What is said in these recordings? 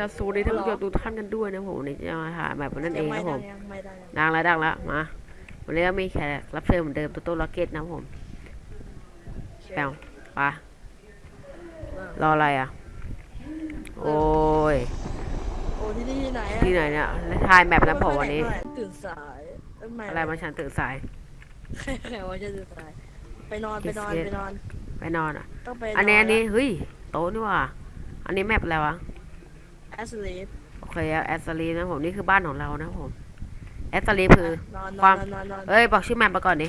ต้องขอกราบสวัสดีสวัสดีท่านผู้ชมทุกท่านกันด้วยนะผมวันนี้จะมาถ่ายแบบนั้นเองไม่นะผดัมงยังไม่ดังยังดังแล้วดังแล้วมาวันนี้ก็มีแขกรับเชิญเหมือนเดิมตัวโต้ล็อกเก็ตนะผมแปลวไปะรออะไรอะ โอ้ยโอ้ที่นี่ที่ไหนอะที่ไหนเนี่ยถ่ายแมปนะผมวันนี้ตื่นสายเอ้ยไม่อะไรมาฉันตื่นสายใครใครว่าจะตื่นสายไปนอนไปนอน Kiss it ไปนอนไปนอนอะต้องไปอันนี้อันนี้เฮ้ยโต๊ะนี่ว่ะอันนี้แมปอะไรวะ แอสลีปโอเคแอสซารีนะผมนี่คือบ้านของเรานะผมแอสซารีคือ นอนนควาอมนนอนนอนเอ้ยบอกชื่อแมปมาก่อนดิ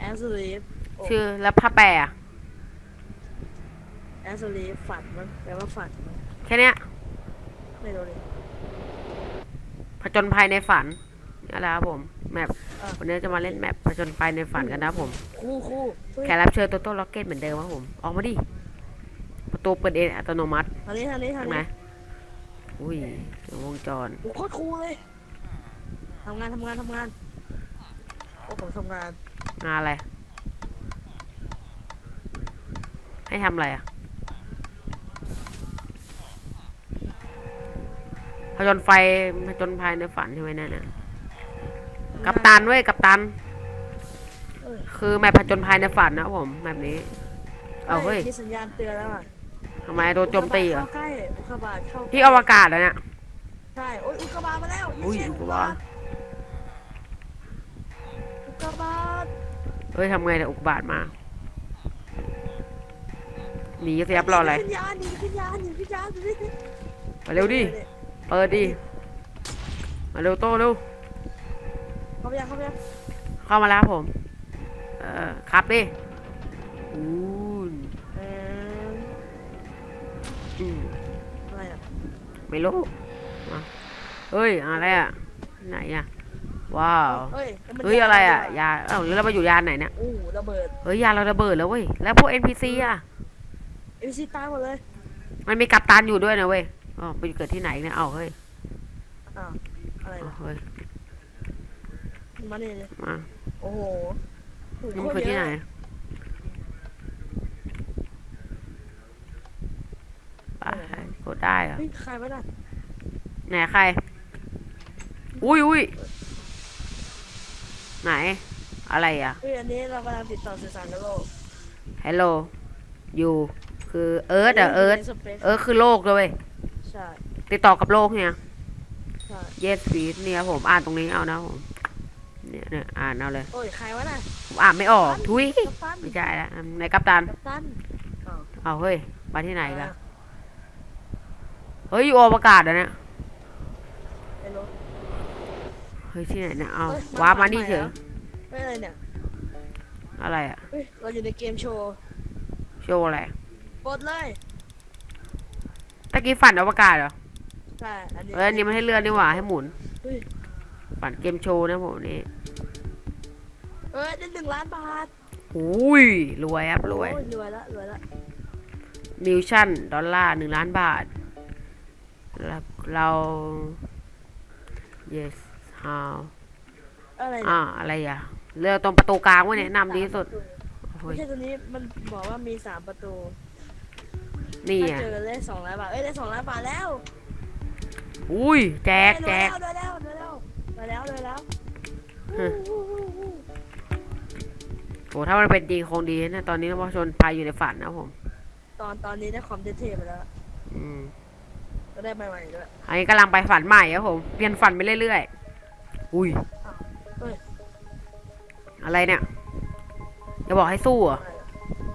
แอสลีปชื่อแล้วผ้าแปรอะแอสลีปฝันมั้งแปลว่าฝันมั้งแค่เนี้ยไม่รู้เลย ผจญภัยในฝันนี่แหละครับผมแมปอะ วันนี้จะมาเล่นแมปผจญภัยในฝันกันนะครับผมคู่คู่เฮ้ยแขกรับเชิญตัวโต้ล็อกเก็ตเหมือนเดิมครับผมออกมาดิประตูเปิดเองอัตโนมัติทางนี้ทางนี้ทางใช่ไหมนี้ อุ้ยวงจร โอ้โคตรคูลเลยทำงานทำงานทำงานโอ้ผมทำงาน งานอะไร ให้ทำอะไรอะผจญไฟผจญภัยในฝันใช่ไหมนั่นน่ะกัปตันเว้ยกัปตัน เอ้ย คือแมปผจญภัยในฝันนะครับผมแบบนี้ เอาเฮ้ย มีสัญญาณเตือนแล้วอะ ทำไมโดนโจมตีเหรอ เข้าใกล้อุกกาบาตเข้าใกล้ที่อวกาศแล้วเนี่ย ใช่โอ้ยอุกกาบาตมาแล้วอุ้ยเชี่อุกกาบาต อุกกาบาตเฮ้ยทำไงเนี่ยอุกกาบาตมาหนีสิครับรออะไรขึ้นยานหนีขึ้นยานหนีขึ้นยานดูดิมาเร็วดิ เปิดดิ มาเร็วโตเร็ว เข้าไปยังเข้าไปยังเข้ามาแล้วครับผม เออครับดิอู้น เออ อืมอะไรอะไม่รู้มาเฮ้ยอะไรอะไหนอะว้าวเฮ้ยมันเฮ้ยอะไรอะยานยาเอ้าแล้วเรามาอยู่ยานไหนเนี่ยอู้ระเบิดเฮ้ยยานเราระเบิดแล้วเว้ยแล้วพวก NPC อะเอซีตายหมดเลยมันมีกัปตันอยู่ด้วยนะเว้ยอ๋อไปเกิดที่ไหนเนี่ยเอาเฮ้ยอ้าวอะไรเอาล่ะเฮ้ยมาเนี่ยเลยมาโอ้โหโอ้โหนี่โคมันตคือรที่เยไหน อะ ไปกดได้เหรอเฮ้ยใครวะน่ะไหนใคร อุ้ยอุ้ยไหน อะไรอะ เฮ้ยอันนี้เรากำลังติดต่อสื่อสารกับโลกฮัลโหลอยู่คือเอิร์ธอะเอิร์ธในสเปซเอิร์ธคือโลกเลยเว้ยใช่ติดต่อกับโลกเนี่ย ใช่ yes feed เนี่ยผมอ่านตรงนี้เอานะผมเนี่ยเนี่ยอ่านเอาเลย โอ้ยใครวะน่ะผมอ่านไม่ออก ทุย กัปตันไม่ใช่ละในกัปตัน กัปตันอ้าวเอาเฮ้ย มาที่ไหนกันอะ เฮ้ยอยู่อวกาศอะเนี่ย ไม่รู้เฮ้ยที่ไหนเนี่ยเอาเฮ้ยว้าร์ปมาใหนี่เฉยหรอไม่อะไรเนี่ยอะไรอะเฮ้ยเราอยู่ในเกมโชว์โชว์อะไร กดเลยตะกี้ฝันอวกาศเหรอ ใช่อันนี้ เอ้ยอันนี้มันให้เลื่อนนี่หว่าให้หมุน เฮ้ยฝันเกมโชว์นะผมนี่เอ้ยได้หนึ่งล้านบาทอุ้ยรวยครับรวยโอ้รวยละรวยละมิวชั่นดอลลาร์หนึ่งล้านบาทแล้ว เรา yes how อะไรอ่าเนี่ยอะไรอะเรือตรงประตูกลางไว้เนี่ยนำดีที่สุดโอ้ไม่ยใช่ตัวนี้มันบอกว่ามีสามประตูนี่ถ้าอะเจอได้สองล้านบาทเอ้ยได้สองล้านบาทแล้วอุ้ย แจกแจกรวยแล้วรวยแล้วรวยแล้วรวยแล้วฮะอู้หู้หู้หู้โหถ้ามันเป็นจริงคงดีนะ ตอนนี้นพชนพายอยู่ในฝันนะผม ตอนตอนนี้ได้คอมเทปไปแล้ว อืม ก็ได้ใหม่ๆด้วยอันนี้กำลังไปฝันใหม่ครับผมเปลี่ยนฝันไปเรื่อยๆ อุ้ย เฮ้ยอะไรเนี่ยจะบอกให้สู้เหรออะไรอะ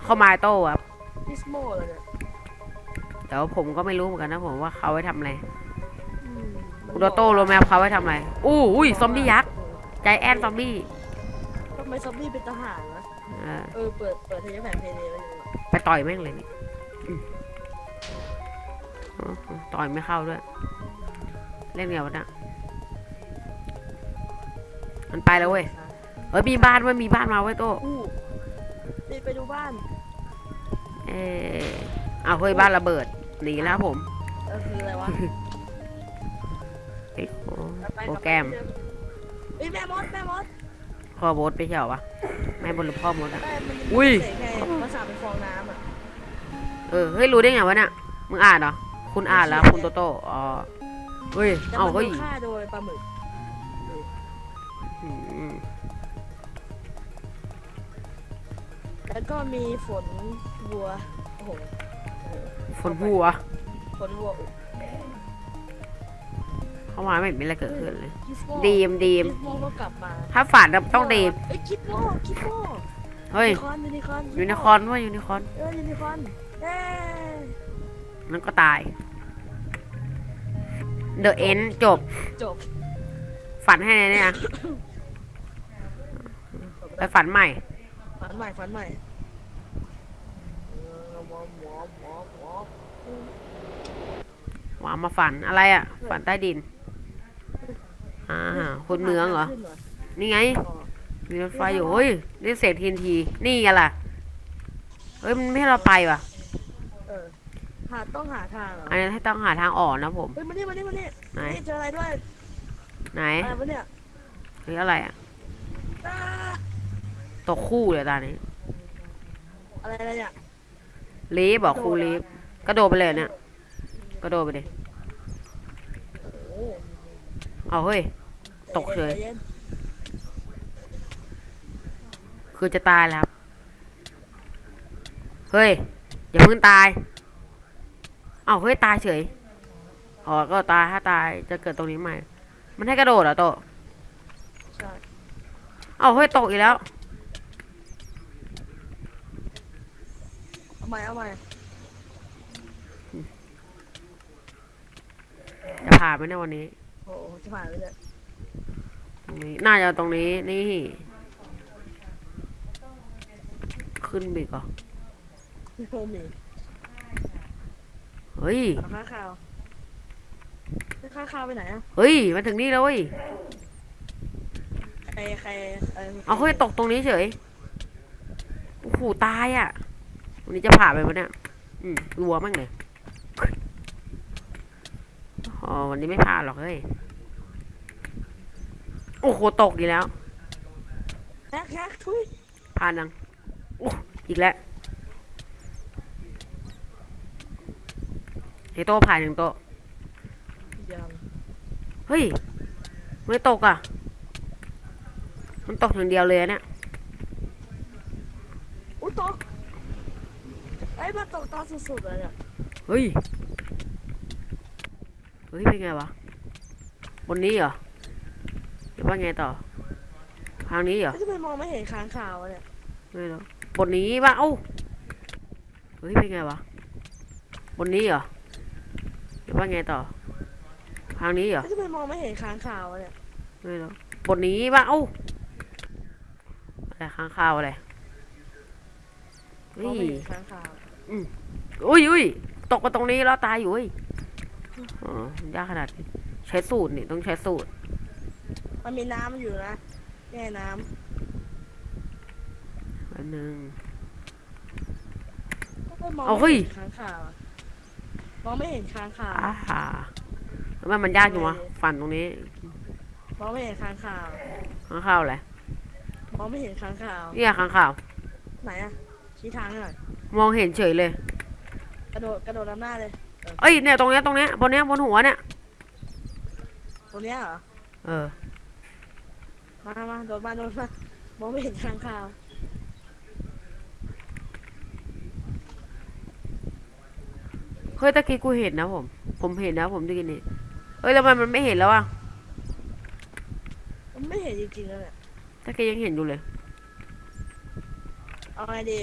เข้ามาโต้ครับพิสโมอะไรเนี่ยแต่ว่าผมก็ไม่รู้เหมือนกันนะผมว่าเขาไว้ทำอะไรอืมมันคุณโตโต้รู้ไหมครับเขาไว้ทำอะไรอู้อุ้ยซอมบี้ยักษ์ใจแอนซอมบี้ทำไมซอมบี้เป็นทหารวะ เออเออ เปิด เปิดเทปแผ่นเพลย์ไว้อยู่อะไปต่อยแม่งเลยนี่อืมอ๋อ ต่อยไม่เข้าด้วย เล่นเดียวนะมันไปแล้วเว้ย เฮ้ยมีบ้านเว้ยมีบ้านมาเว้ยโตอู้นี่ไปดูบ้าน เออเอาเฮ้ยบ้านระเบิด หนีแล้วผมเออคืออะไรวะเอ้ยโอ้ไปโปรบแกรมเฮ้ยแม่มดแม่มดพ่อโบสไปเที่ยววะแม่บนหรือพ่อมดอะแม่มันอุ้ยเสกไงภาษาเป็นฟองน้ำอะ เออ เฮ้ยรู้ได้ไงวะเนี่ยมึงอ่านเหรอ คคุณอ่านแล้วคุณโตโต้อ๋อเฮ้ยจะเอ้ามาเฮ้ยดูฆ่าโดยปลาหมึกอืมแล้วก็มีฝนวัวโอ้โหฝนหัวฝนวัวเข้ามาไม่เห็นมีอะไรเกิดขึ้นเลย คิสโมดีมดีมคิสโมก็กลับมาถ้าฝันน่ะต้องดีมเอ้ยคิสโมคิสโมเฮ้ยยูนิคอร์นยูนิคอร์นยูนิคอร์นว่ายูนิคอร์นเออยูนิคอร์นเอ้ย นั่นก็ตายเดอะเอ็นจบ จบฝันให้เลยเนี่ยนะไปฝันใหม่ ฝันใหม่ฝันใหม่เออหมอหมอหมอหมอว่ามาฝันอะไรอะ ฝันใต้ดิน อ่าคุณเมืองเหรอขึ้นเหรอนี่ไงอ๋อมีรถไฟอยู่ เฮ้ย นี่เศษทีนที นี่ไงล่ะ เฮ้ย มันไม่ให้เราไปว่ะเออ หาต้องหาทางเหรออันนี้ให้ต้องหาทางออกนะผม เฮ้ยมานี่มานี่มานี่ไหน นี่เจออะไรด้วยไหนอะไรวะเนี่ยเฮ้ยอะไรอะอ้าตกคู่เลยตอนนี้ อะไรอะไรเนี่ยลีฟบอกครูลีฟกระโดดไปเลยเนี่ยกระโดดไปดิโอ้เอาเฮ้ย ตกเฉยใจนคือจะตายแล้วครับเฮ้ย อย่าเพิ่งตาย เอาเฮ้ยตายเฉยอ๋อก็ตายถ้าตายจะเกิดตรงนี้ใหม่ มันให้กระโดดเหรอโตะใช่เอาเฮ้ยตกอีกแล้วเอาใหม่เอาใหม่จะผ่านไหมในยวันนี้โอ้โหจะผ่านไปเลยตรงนี้น่าจะตรงนี้นี่ ขึ้นบีกเหรอโฮมี เฮ้ยเอาข้างข่าวข้างข่าวไปไหนอะเฮ้ยมาถึงนี่แล้วเว้ยใครใครเออเอาเฮ้ยตกตรงนี้เฉยโอ้โหตายอะวันนี้จะผ่านไปปะเนี่ยอืมรัวมั่งเลยอ๋อวันนี้ไม่ผ่านหรอกเฮ้ยโอ้โหตกอีกแล้วแฮกแฮกทุยผ่านยังโอ้อีกแล้ว ไอโต้ผ่านยังโตะยังเฮ้ย ไม่ตกอะ มันตกอย่างเดียวเลยอะเนี่ยอุ้ยตกไอ้ยมันตกตอนสุดๆเลยเนี่ยเฮ้ย เฮ้ย เป็นไงวะ บนนี้เหรอหรือว่าไงต่อ ทางนี้เหรอแล้วทำไมมองไม่เห็นค้างข่าวอะเนี่ย ไม่รู้บนนี้ปะเอ้า เฮ้ย เป็นไงวะ บนนี้เหรอหรือ ว่าไงต่อ ทางนี้เหรอแล้วทำไมมองไม่เห็นค้างข่าวอะเนี่ยไม่รู้บนนี้ปะเอ้าอะไรค้างคาวอะไรมเฮ้องยไม่เห็นค้างข่าวอุ้ยอุ้ยตกมาตรงนี้แล้วตายอยู่เว้ยอ๋อยากขนาดนี้ใช้สูตรนี่ต้องใช้สูตร มันมีน้ำอยู่นะแง่น้อันหนึ่งำก็มองเอาเฮ้ไม่ย เห็นค้างข่าวอะ มองไม่เห็นค้างข่าวอ่าฮ่าทำไมมันยากจังวะฟันตรงนี้มองไม่เห็นค้างข่าวข้างข้าวอะไรมองไม่เห็นค้างข่าว เนี่ยข้างข้าว ไหนอะชี้ทางให้หน่อย มองเห็นเฉยเลย กระโดดกระโดดน้ำหน้าเลย เอ้ยเนี่ยตรงเนี้ยตรงเนี้ยบนเนี้ยบนหัวเนี่ยตรงเนี้ยเหรอ เออ มามาโดดมาโดดมามองไม่เห็นค้างข่าว เฮ้ยตะกี้กูเห็นนะผม ผมเห็นนะผมตะกี้นี่เฮ้ยแล้วทำไมมันไม่เห็นแล้วอะมันไม่เห็นจริงๆแล้วเนี่ยตะกี้ยังเห็นอยู่เลย เอาไงดี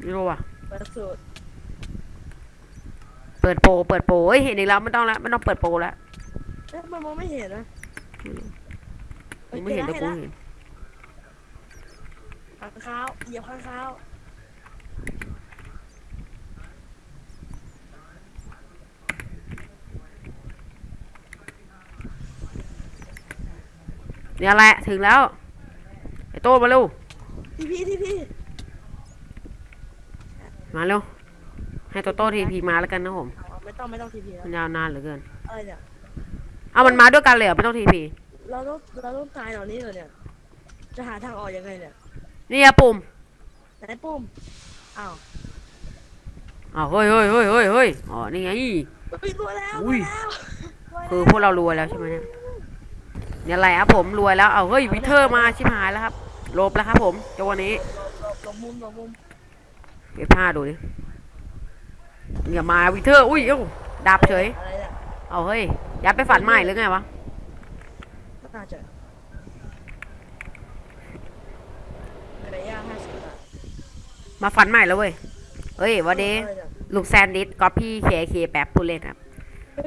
ไม่รู้ว่ะ เปิดสูตรเปิดโปรเปิดโปรเฮ้ยเห็นอีกแล้วไม่ต้องแล้วไม่ต้องเปิดโปรแล้วเอ๊ะมันมองไม่เห็นนะยังไม่เห็นแต่กูเห็น ข้างข้าวเหยียบข้างข้าว เนี่ยแหละถึงแล้ว ไอ้โต้มาเร็วทีพีทีพีมาเร็ว ให้โตโต้ทีพีมาแล้วกันนะผมเอาไม่ต้องไม่ต้องทีพีแล้วมันยาวนานเหลือเกินอะไรเนี่ยเอามันมาด้วยกันเลยเหรอไม่ต้องทีพีเราต้องเราต้องตายเหล่านี้เหรอเนี่ย จะหาทางออกยังไงเนี่ยนี่อะปุ่มไหนปุ่ม อ้าวอ้าวเฮ้ยเฮ้ยเฮ้ยเฮ้ยเฮ้ยอ๋อนี่ไง เฮ้ยรวยแล้วอุ้ย รวยแล้วรวยแล้วคือพวกเรารวยแล้วใช่ไหมเนี่ยเนี่ยแหละครับผมรวยแล้วเอาเฮ้ยวิเทอร์มาชิบหายแล้วครับหลบแล้วครับ ผมจังหวะนี้หลบหลบมุมหลบมุมเก็บผ้าดูดิอย่ามาวิเทอร์อุ้ยเอ้าดับเฉยอะไรเนี่ยเอาเฮ้ยยัดไปฝันใหม่หรือไงวะน่าจะไก่ย่างห้าสิบบาท มาฝันใหม่แล้วเว้ยเฮ้ยหวันดีอะไรเนี่ยลุงแซนดิสก๊อปพี่เคเคแป๊บผู้เล่นครับ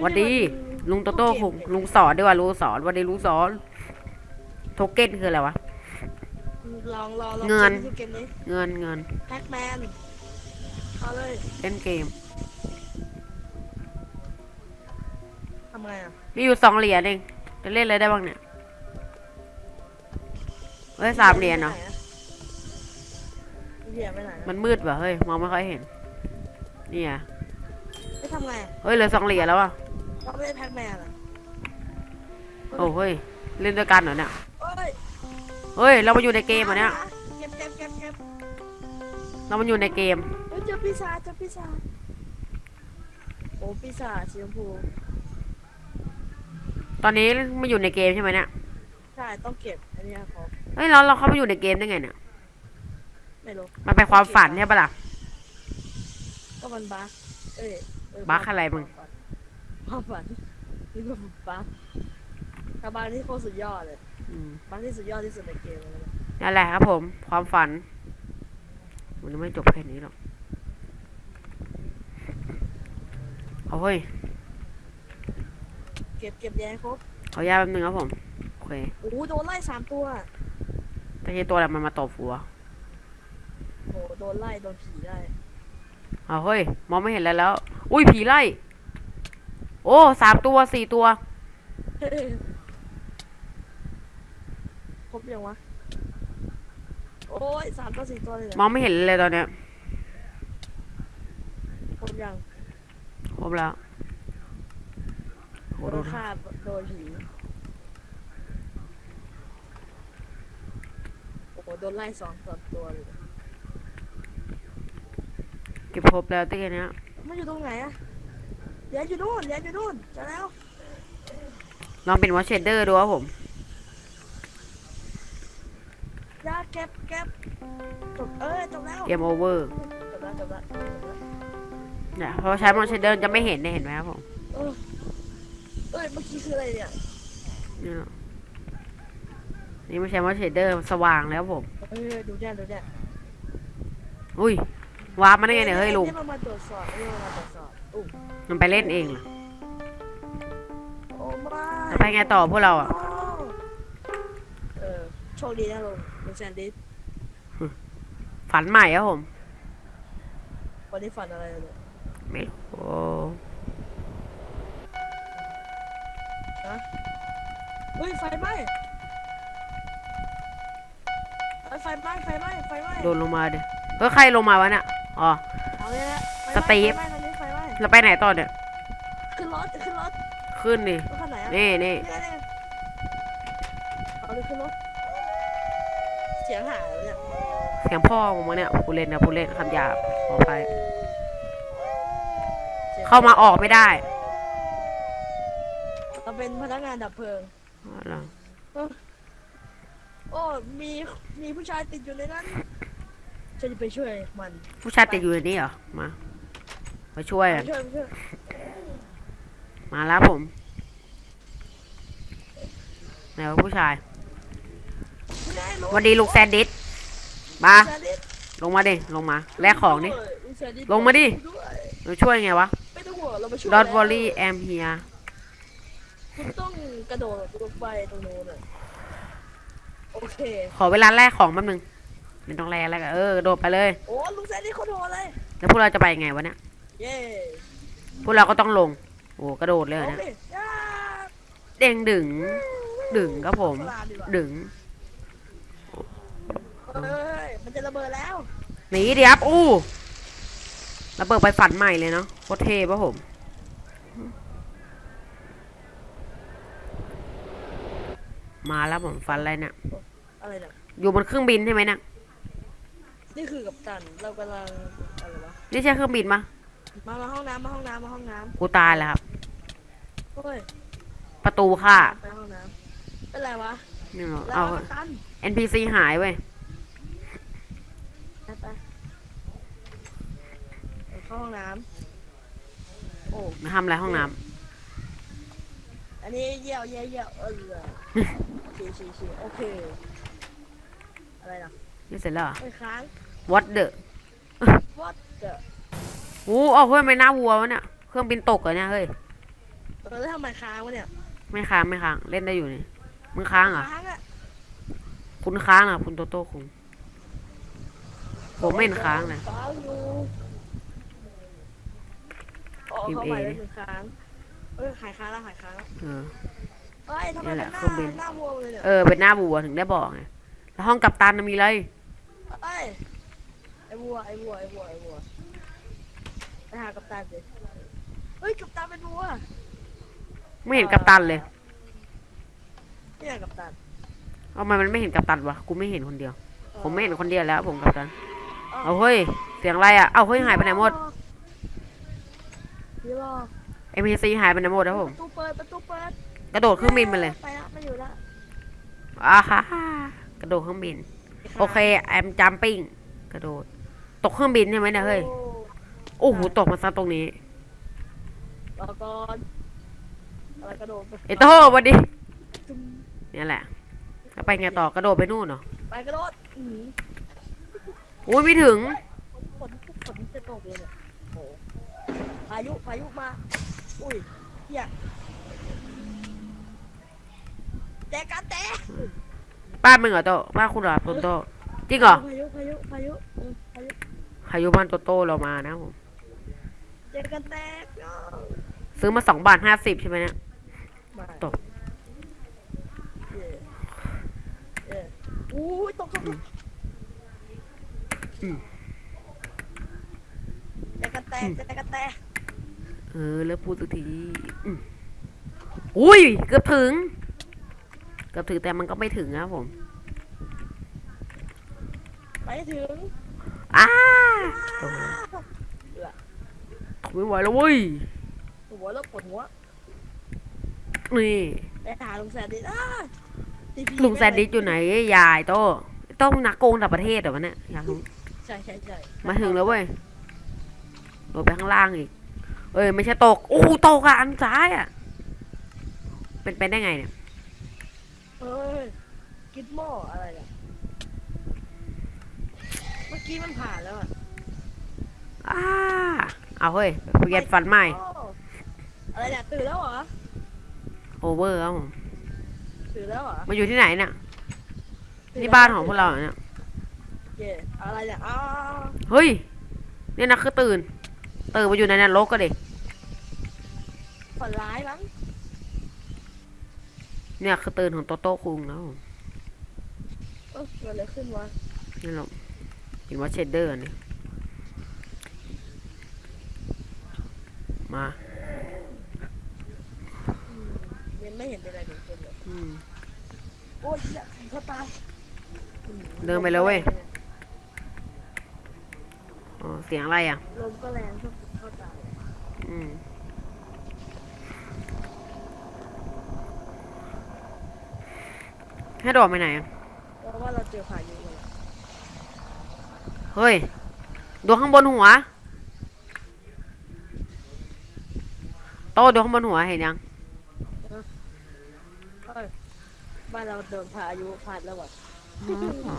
หวันดีลุงโตโต้คุงลุงสอนดีกว่าลุงสอนหวันดีลุงสอนโทเก้นคืออะไรวะ ลองลองลองเงินเกมนี้เงินเงินแพ็กแมนเอาเลยเล่นเกม ทำไงอะมีอยู่สองเหรียญเองจะเล่นอะไรได้บ้างเนี่ยเฮ้ยสามเหรียญเนาะเห รียญไปไหนอะมันมืดว่ะเฮ้ย มองไม่ค่อยเห็นเนี่ยไม่ทำไงอะเฮ้ยเหลือสองเหรียญแล้วอะเราไม่ได้แพ็กแมนอะโอ้เฮ้ย เล่นด้วยกันเหรอเนี่ยเอ้ยเฮ้ย เรามาอยู่ในเกมเหรอะเนี่ย เก็บเก็บเก็บเก็บเรามาอยู่ในเกม เฮ้ยเจอปีศาจเจอปีศาจโอ้ปีศาจสีชมพูตอนนี้มาอยู่ในเกมใช่ไหมเนี่ย ใช่ต้องเก็บอันเนี้ยครับ เฮ้ยเราเราเข้ามาอยู่ในเกมได้ไงเนี่ย ไม่รู้มันเป็นความฝันใช่ปะล่ะ ก็มันบั๊กเอ้ยเบั๊กอะไรมึง ความฝันนี่ก็บั๊กถ้าบั๊กที่โคตรสุดยอดเลยอืมบั๊กที่สุดยอดที่สุดในเกมเลยนะนั่นแหละครับผม ความฝัน มันยังไม่จบแค่นี้หรอกเอาเฮ้ยเก็บเก็บแยงครบขออนุญาตแป๊บนึงครับผมโอเคโอ้โหโดนไล่สามตัวแต่ที่ตัวอะไรมันมาตบหัว โอ้โหโดนไล่โดนผีไล่เอาเฮ้ย มองไม่เห็นอะไรแล้ว อุ้ยผีไล่ โอ้สามตัวสี่ตัวครบยังวะ โอ้ยสามตัวสี่ตัวเลยเหรมอองไม่เห็นเลยตอนเนี้ยครบยังครบแล้วโหโดดูนฆ่าโดนผีโอ้โหโดนไล่สองสองตัวเลยเก็บครบแล้วตั้งแต่เนี้ยมันอยู่ตรงไหนอะเหรียญอยู่นู่นเหรียญอยู่นู่นเจะแล้วลองเป็นวอชเชเดอร์ดูครับผมยาเก็บเก็บจบเอ้ยจบแล้วเกมโอเวอร์จบแล้วจบแล้วจบแล้วเนี่ยเพราะใช้วอชเชเดอร์จะไม่เห็นเนี่ยเห็นไหมครับผมเออเอ้ยเมื่อกี้คืออะไรเนี่ยนี่เนอะนี่ไม่ใช่วอชเชเดอร์สว่างแล้วผมเออดูเนี่ยดูเนี่ยอุ้ย วาร์ปมาได้ไงเนี่ยเฮ้ยลุงนี่มันมาตรวจสอบนี่มันมาตรวจสอบอุ้มมันไปเล่นเองเหรอโอ้ไม่แล้วไปไงต่อพวกเราอะ เออโชคดีนะลุงลุงแซนดิสฝันใหม่ครับผม วันนี้ฝันอะไรเนี่ยไม่โอ้เฮ้ยไฟไหม้เฮ้ยไฟไหม้ไฟไหม้ไฟไหม้โดนลงมาดิเฮ้ยใครลงมาวะเนี่ย อ๋อ เอาเลยนะไฟสตีฟไฟไหม้ตอนนี้ไฟไหม้เราไปไหนต่อเนี่ย ขึ้นรถขึ้นรถขึ้นดิ รถคันไหนอะนี่นี่นี่นี่เอาเลยขึ้นรถเสียงหายเลยเนี่ยเสียงพ่อของมึงเนี่ยผู้เล่นนะผู้เล่นคำหยาบขอไปสียงเข้ามาออกไม่ได้เราเป็นพนักงานดับเพลิง อ๋อเหรอโอ้มีมีผู้ชายติดอยู่ในนั้น ฉันจะไปช่วยมันผู้ชายติดอยู่ในนี้เหรอ มา มาช่วยไปกันช่วยไปช่วยมาแล้วผมไหนวะผู้ชายไม่ได้ลุงสวันดีลูกแซนดิสมา แซนดิสลงมาดิ ลงมา แลกของดิด้วยลุงแซนดิสลงมาดิด้วยเราช่วยไงวะ ไม่ต้องห่วงเรามาช่วย Dot แล้ว volley am here คุณต้องกระโดดลงไปตรงโน้นน่ะโอเค ขอเวลาแลกของแป๊บนึง ไม่ต้องแลกแล้วกันเออกระโดดไปเลยโอ้ลุงแซนดิสเขาโดดเลย แล้วพวกเราจะไปยังไงวะเนี่ยเย้พวกเราก็ต้องลง โอ้กระโดดเลยเหรอลงเนี่ยดิย่าเด้งดึง ดึงครับผมสลามดีกว่าดึงเอ้ยมันจะระเบิดแล้วหนีดิครับอู้ระเบิดไปฝันใหม่เลยเนาะโคตรเท่ปะผม มาแล้วผมฝันอะไรเนี่ยอะไรเนี่ยอยู่บนเครื่องบินใช่ไหมเนี่ย นี่คือกับตัน เรากำลังอะไรวะ นี่ใช่เครื่องบินปะมามาห้องน้ำมาห้องน้ำมาห้องน้กูตายแล้วครับำเฮ้ยประตูค่ะไปห้องน้ำเป็นไรวะนี่เหรอแล้วเอากัปตัน NPC หายเว้ย ไปไปไปเข้าห้องน้ำโอ้ มาทำอะไรห้องน้อันนี้เยี่ยวเยี่ยวเยี่ยวเออชีชีชีโอเค อะไรนะำนี่เสร็จแล้วเหรอ ไปค้าง What the what the อู้เอาเฮ้ยไม่น่าวัววะเนี่ย เครื่องบินตกเหรอเนี่ยเฮ้ยเออแล้วทำไมค้างวะเนี่ยไม่ค้างไม่ค้างเล่นได้อยู่นี่มึงค้างเหรอค้างอะคุณค้างเหรอคุณโตโต้คุงผมไม่เห็นค้างนะค้างอยู่อ๋อพิมพ์เข้าไปเอแล้วถึงค้างเอ้ยหายค้างแล้วหายค้างแล้วเออเอ้ยทำไมนี่แหเป็ละนหน้าเครื่องบินหน้าวัวเลยเนี่ยเออเป็นหน้าวัวถึงได้บอกไงแล้วห้องกัปตันน่ะมีอะไรเอ้ยไอ้วัวไอ้วัวไอ้วัวไอ้วัวไปหากัปตันเลยเฮ้ยกัปตันเป็นวัวไม่เห็นกัปตันเลยเนี่ยกัปตันเอาทำไมมันไม่เห็นกัปตันวะกูไม่เห็นคนเดียวผมไม่เห็นคนเดียวแล้วผมกัปตันเอาเฮ้ยเสียงอะไรอะเอาเฮ้ยหายไปไหนหมดพี่รอ NPC หายไปไหนหมดแล้วผมประตูเปิดประตูเปิดกระโดดเครื่องบินไปเลยไปละไม่อยู่ละอ่าฮ่ากระโดดเครื่องบินโอเค I'm jumping กระโดด ตกเครื่องบินใช่ไหมเนี่ยเฮ้ย โอ้โอ้โหตกมาซะตรงนี้รอก่อนอะไรกระโดดไปไอ้โต้สวัสดีจุ๊มเนี่ยแหละแล้วไปไงต่อกระโดดไปนู่นเหรอ ไปกระโดดอื้อหืออุ้ยไม่ถึงฝนฝนจะตกเลยเนี่ยโอ้พายุพายุมา อุ้ยเฮียแตกกันแตกบ้านมึงเหรอโตบ้านคุณเหรอโตโตจริงเหรอพายุพายุพายุเออพายุ พายุบ้านโตโตเรามานะผมแตกกันแตกเนาะซื้อมาสองบาทห้าสิบใช่ไหมเนี่ยมาตกเย่เย่อู้ยตกตกตกอืมแตกกันแตกแตกกันแตกเออแล้วพูดสักทีอืมอุ้ยเกือบถึงเกือบถึงแต่มันก็ไม่ถึงนะผม ไปถึง อ้าตรงนั้นทนไม่ไหวแล้วเว้ยหัวแล้วปวดหัวนี่ไปหาลุงแซนดิอ้า TP ลุงแซนดิสอยู่ไหนยายโตโต้องนักโกงต่างประเทศเหรอวะเนี่ยอยากรู้ใช่ใช่ใช่มาถึงแล้วเว้ยโดดไปข้างล่างอีก เอ้ยไม่ใช่ตกโอ้โหตกอะอันซ้ายอะ เป็นไปได้ไงเนี่ยเฮ้ยกิดหม้ออะไรเนี่ยเมื่อ กี้มันผ่านแล้วอะอ้าเอาเฮ้ยเปลี่ยนฟันใหม่โอ้อะไรเนี่ยตื่นแล้วเหรอโอเวอร์ครับผมตื่นแล้วเหรอมาอยู่ที่ไหนเนี่ยตื่นี่แล้วบ้านของพวกเราเหรอเนี่ยเย่อะไรเนี่ยอ้าวเฮ้ยเนี่ยนะคือตื่น ตื่นมาอยู่ในนรกก็ดิฝันร้ายมั้งเนี่ยคือตื่นของโตโต้คุงนะผมเออเกิดอะไรขึ้นวะนี่เรา เห็นว่าเชดเดอร์นี่มายังไม่เห็นเป็นอะไรเกิดขึ้นเลยอืมโอ้ยเหี้ยเขาตายเดินไปแล้วเว้ยอ๋อเสียงอะไรอะ ลมก็แรงเขาเขาตายอืมให้โดดไปไหนอะเพราะว่าเราเจอพายุมาแล้ว เฮ้ยดูข้างบนหัว โตดูข้างบนหัวเห็นยังเอ้ยบ้านเราเดินพายุผ่านแล้วว่ะอ๋อ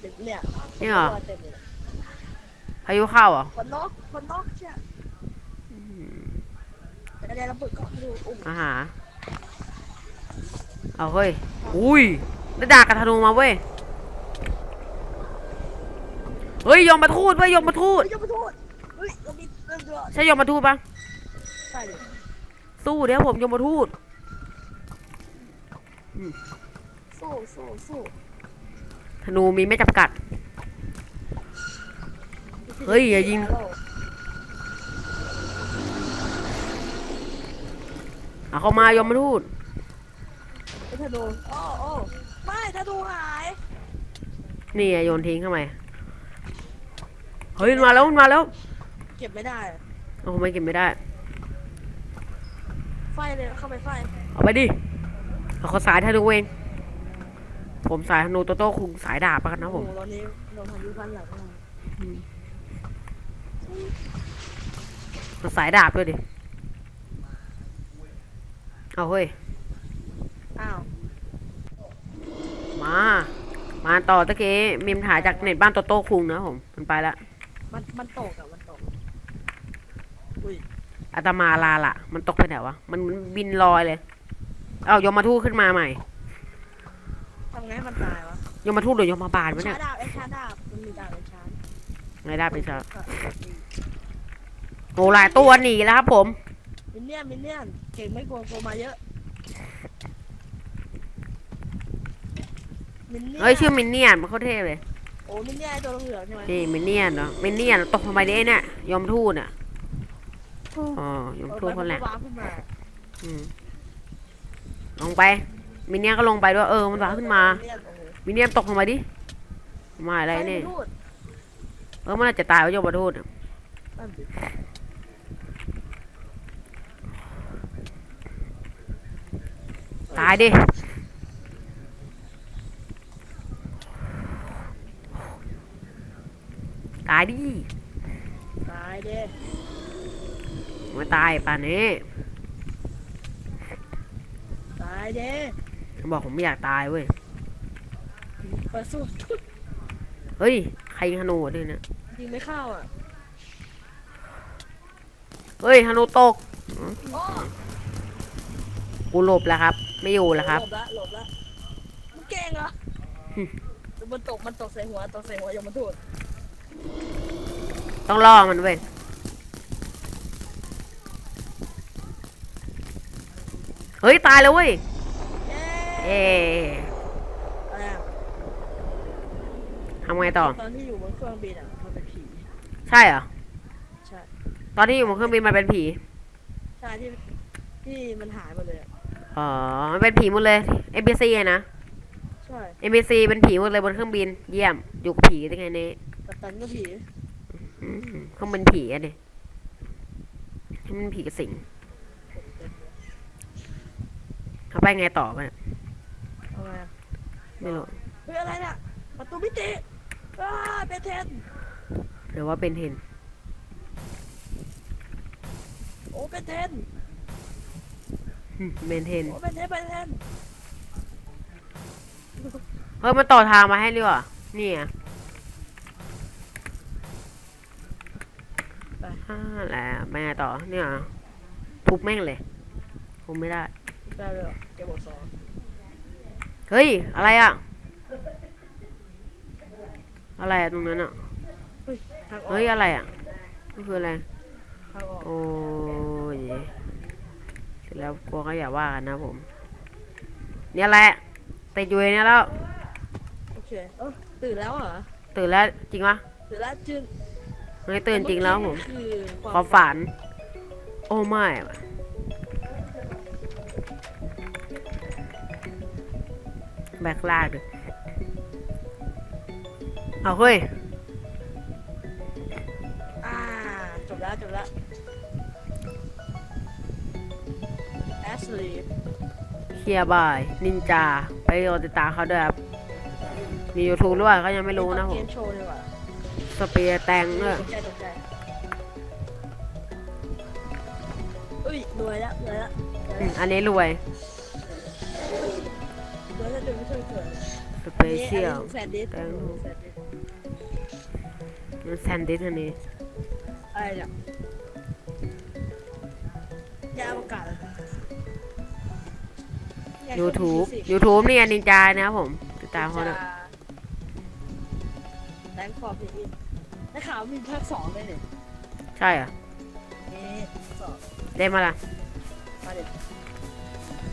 เด็กเนี่ยนี่เหรอเต็มเลยพายุเข้าเหรอะคนนกคนนกเชี่ยเดี๋ยวเราเปิดกล้องดูอุ้มอาหารเอาเฮ้ย อุ้ยได้ดาบกระธนูมาเว้ย เฮ้ยยมมาทูดเว้ยยมมาทูดเฮ้ยยมทูตเฮ้ยเรามีเรื่องเยอะใช่ยมมาทูดปะใช่เลยสู้เดี๋ยวผมยมมาทูดสู้สู้สู้ธนูมีไม่จำกัด เฮ้ยอย่ายิง เอาเข้ามายมมาทูดไอ้ธนูโอ้โอ้ไม่ธนูหาย นี่อะโยนทิ้งเข้ามา เฮ้ยมันมาแล้วมันมาแล้วเก็บไม่ได้อะโอ้ไม่กินไม่ได้ ไฟเลยเข้าไปไฟเอาไปดิเอาเขาสายธนูเองผมสายธนูโตโต้คุงสายดาบแล้วกันนะผม โอ้โหตอนนี้โดนพายุพันหลังมามันสายดาบด้วยดิ เอาเฮ้ย อ้าวมา มาต่อตะเกีมิมถ่ายจากเน็ตบ้านโตโต้คุงนะผม มันไปละ มันมันตกอะมันตก อุ้ยอาตมาลาละมันตกไปไหนวะ มันมันบินลอยเลย เอายมมาทูตขึ้นมาใหม่ ทำไงให้มันตายวะยมมาทูตหรือยมมาบาลวะเนี่ชายดาบไอ้ชาดาบมันมีดาบไอ้ชาดไงดาบไปซะโอ้หลายตัวหนีแล้วครับผม มินเนี่ยนมินเนี่ยนเก่งไม่โกงโกงมาเยอะมินเนี่ยนเฮ้ยชื่อมินเนี่ยนมันโคตรเท่เลย โอ้มินเนี่ยนไอ้ตัวเหลืองๆใช่ไหมนี่มินเนี่ยนเนาะมินเนี่ยนตกทำไมเนี่ยเนี่ยยมทูตอะอ๋อยมทูตคนแหละเออมัก็วางขึ้นมาอืมลงไป มินเนี่ยนก็ลงไปด้วยเออมันวาขึ้นมา มินเนี่ยนโอ้โหมินเนี่ยนตกลงมาดิมาอะไรเนี่ยม่พูดเออมันอาจจะตายไปยมมาทูตอะนั่นสิตายดิายดิ ตายเด้ไม่ตายป่านนี้ ตายเด้บอกผมไม่อยากตายเว้ยเปิดสู้เฮ้ย ใครยิงธนูวะด้วยเนี่ยยิงไม่เข้าอะ เฮ้ยธนูตกโอ้กูหลบแล้วครับ ไม่อยู่แล้วครับ หลบละหลบละมันเก่งเหรอหึมันตก มันตกใส่หัว ตกใส่หัวยมทูต ต้องล่อมันเว้ยเฮ้ย ตายแล้วเว้ยเย้เอ๊อะไรอะทำไงต่อ ตอนที่อยู่บนเครื่องบินอะมันเป็นผี ใช่เหรอ ใช่ ตอนที่อยู่บนเครื่องบินมันเป็นผี ใช่ที่ที่มันหายไปเลยอะอ๋อ มันเป็นผีหมดเลย NPC อะนะ ใช่ NPC เป็นผีหมดเลยบนเครื่องบิน เยี่ยม อยู่กับผีได้ไงเนี่ย กัปตันก็ผีอืมเขาเป็นผีอะดิเขาเป็นผีกระสิงเขาไปไงต่อไปเนี่ยเอาไงอะไม่รู้เฮ้ยอะไรเนี่ยประตูมิติอ้าเป็นเทนหรือว่าเป็นเทนโอ้เป็นเทนอืมเป็นเทน โอ้เป็นเทนเป็นเทนเฮ้ยมันต่อทางมาให้ด้วยว่ะนี่อะ แหละแม่ต่อเนี่ยเหรอทุบแม่งเลยผมไม่ได้ได้เลยเหรอเก็บบทสองเฮ้ย อะไรอะ อะไรอะตรงนั้นอะทางออกเฮ้ย อะไรอะนี่คืออะไรทางออกโอ้ยเสร็จแล้วกลัวก็อย่าว่ากันนะผม เนี่ยแหละติดอยู่ในเนี่ยแล้ว โอเคเออตื่นแล้วเหรอ ตื่นแล้วจริงปะตื่นแล้วจึง ไม่ตื่นจริงแล้วผมคือคความวามฝัน โอ้ไม่ว่ะแบกลากดิเอาเฮ้ยอ่าจบแล้วจบแล้วแอชลีย์เคลียร์บาย นินจา ไปรอติดตามเขาด้วยครับ มียูทูบด้วยก็ยังไม่รู้นะผเกมมโชว์ดีกว่า สเปียร์แตงด้วยตกใจตกใจอุ้ยรวยแล้วรวยแล้วรวยอืแล้มวอันนี้รวยรวยแล้วจนไม่ช่วยเกิดสเปเชียลแซนดิสแตงแซนดิสมันแซนดิสอันนี้ อะไรเนี่ยยาประกาศเลยยา YouTube ฟิสิกส์ YouTube นี่นินจานะครับผมติดตามเขาจะนะแรงคอร์พีอิน ได้ข่าวมีภาคสองเลยเนี่ยใช่เหรอนี่สองได้มาละมาเด็ด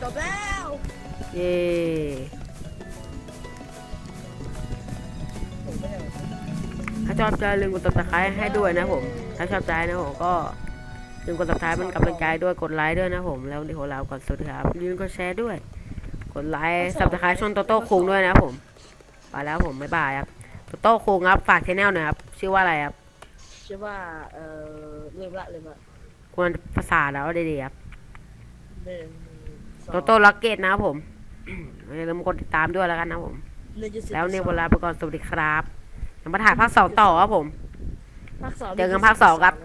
จบแล้วเย้ผมไม่ได้ถ้าชอบใจลืมกดติดตามให้ด้วยนะผม ถ้าชอบใจนะผมก็ลืมกดติดตามเป็นกำลังใจด้วยกดไลค์ด้วยนะผม แล้วเดี๋ยวเราก่อนสวัสดีครับลืมกดแชร์ด้วย กดไลค์สับสไครต์ช่องโตโต้คุงด้วยนะผมไปแล้วผมบ๊ายบายครับโตโต้คุงครับฝากชแนลหน่อยครับ ชื่อว่าอะไรครับชื่อว่า เอ่อลืมละลืมละกวนภาษาแล้วดีๆครับหนึ่งสองโตโต้ล็อกเก็ตนะครับผมอย่าลืมกดติดตามด้วยแล้วกันนะครับผม หนึ่งจุดสิบแล้วเนี่ยเวลาไปก่อนสวัสดีครับเดี๋ยวมาถ่ายภาคสองต่อครับผม ภาคสองเจอกันภาคสองครับ